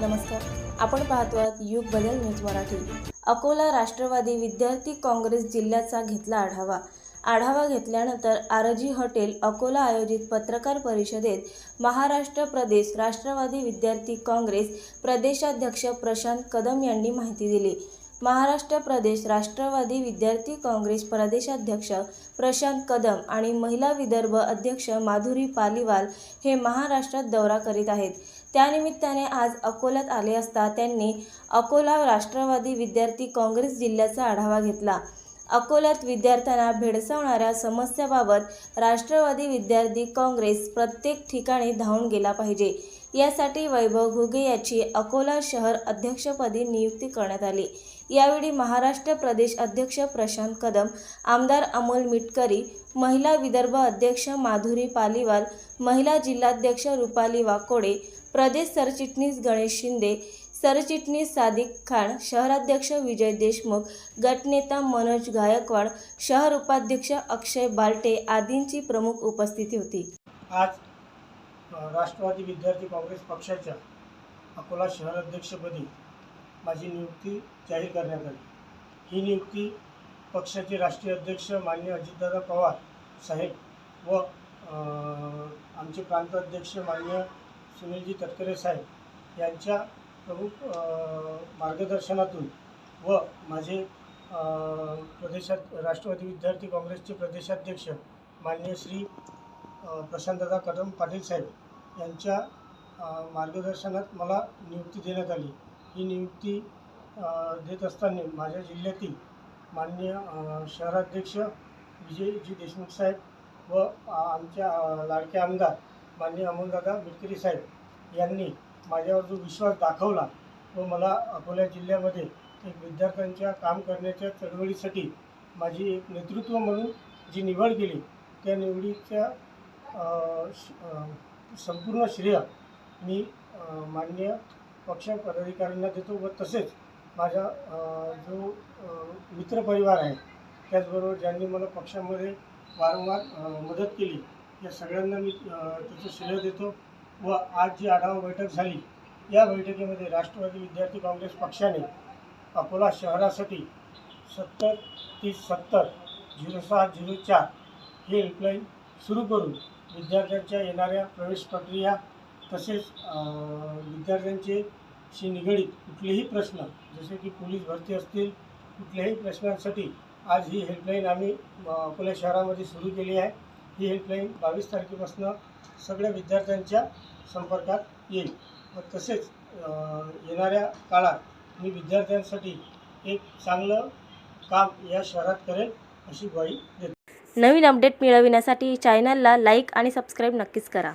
नमस्कार. आपण पाहतो आहात युग बदल न्यूज मराठी. अकोला राष्ट्रवादी विद्यार्थी काँग्रेस जिल्ह्याचा घेतला आढावा. आढावा घेतल्यानंतर आरजी हॉटेल अकोला आयोजित पत्रकार परिषदेत महाराष्ट्र प्रदेश राष्ट्रवादी विद्यार्थी काँग्रेस प्रदेशाध्यक्ष प्रशांत कदम यांनी माहिती दिली. महाराष्ट्र प्रदेश राष्ट्रवादी विद्यार्थी काँग्रेस प्रदेशाध्यक्ष प्रशांत कदम आणि महिला विदर्भ अध्यक्ष माधुरी पालीवाल हे महाराष्ट्रात दौरा करीत आहेत. त्यानिमित्ताने आज अकोल्यात आले असता त्यांनी अकोला राष्ट्रवादी विद्यार्थी काँग्रेस जिल्ह्याचा आढावा घेतला. अकोल्यात विद्यार्थ्यांना भेडसावणाऱ्या समस्याबाबत राष्ट्रवादी विद्यार्थी काँग्रेस प्रत्येक ठिकाणी धावून गेला पाहिजे. यासाठी वैभव घुगे याची अकोला शहर अध्यक्षपदी नियुक्ती करण्यात आली. यावेळी महाराष्ट्र प्रदेश अध्यक्ष प्रशांत कदम आमदार अमोल मिटकरी महिला विदर्भ अध्यक्ष माधुरी पालीवाल महिला जिल्हाध्यक्ष रुपाली वाकोडे प्रदेश सरचिटणीस गणेश शिंदे सरचिटणीस सादिक खान शहराध्यक्ष विजय देशमुख गटनेता मनोज गायकवाड शहर उपाध्यक्ष अक्षय बाल्टे आदींची प्रमुख उपस्थिती होती. आज राष्ट्रवादी विद्यार्थी काँग्रेस पक्षाच्या अकोला शहराध्यक्षपदी माझी नियुक्ती जाहीर करण्यात आली. ही नियुक्ती पक्षाचे राष्ट्रीय अध्यक्ष मान्य अजितदादा पवार साहेब व आमचे प्रांत अध्यक्ष मान्य सुनीलजी तटकरे साहेब यांच्या प्रमुख मार्गदर्शनातून व माझे प्रदेशात राष्ट्रवादी विद्यार्थी काँग्रेसचे प्रदेशाध्यक्ष मान्य श्री अ, प्रशांतदादा कदम पाटील साहेब यांच्या मार्गदर्शनात मला नियुक्ती देण्यात आली. ही नियुक्ती देत असताना माझ्या जिल्ह्यातील मान्य शहराध्यक्ष विजयजी देशमुख साहेब व आमच्या लाडके आमदार मान्य अमोलदादा मिटकरी साहेब यांनी माझ्यावर जो विश्वास दाखवला व मला अकोला जिल्ह्यामध्ये एक विद्यार्थ्यांच्या काम करण्याच्या चळवळीसाठी माझी एक नेतृत्व म्हणून जी निवड केली त्या निवडीच्या संपूर्ण श्रेय मी मान्य पक्ष पदाधिकाऱ्यांना देतो व तसेच माझा जो मित्रपरिवार आहे त्याचबरोबर ज्यांनी मला पक्षामध्ये वारंवार मदत केली या सगळ्यांना मी त्याचं श्रेय देतो. व आज जी आढावा बैठक झाली या बैठकीमध्ये राष्ट्रवादी विद्यार्थी काँग्रेस पक्षाने अकोला शहरासाठी सत्तर तीस सत्तर झिरो सहा झिरो चार ही हेल्पलाईन सुरू करून विद्यार्थ्यांच्या येणाऱ्या प्रवेश प्रक्रिया तसेच अं, विद्यार्थ्यांचे शी निगडीत कुठलेही प्रश्न जसे की पोलीस भरती असतील कुठल्याही प्रश्नांसाठी आज ही हेल्पलाईन आम्ही अकोला शहरामध्ये सुरू केली आहे. ही हेल्पलाईन बावीस तारखेपासून सगळ्या विद्यार्थ्यांच्या संपर्कात येईल. व तसेच येणाऱ्या काळात मी विद्यार्थ्यांसाठी एक चांगलं काम या शहरात करेल अशी ग्वाही देतो. नवीन अपडेट मिळविण्यासाठी चॅनलला लाईक आणि सबस्क्राईब नक्कीच करा.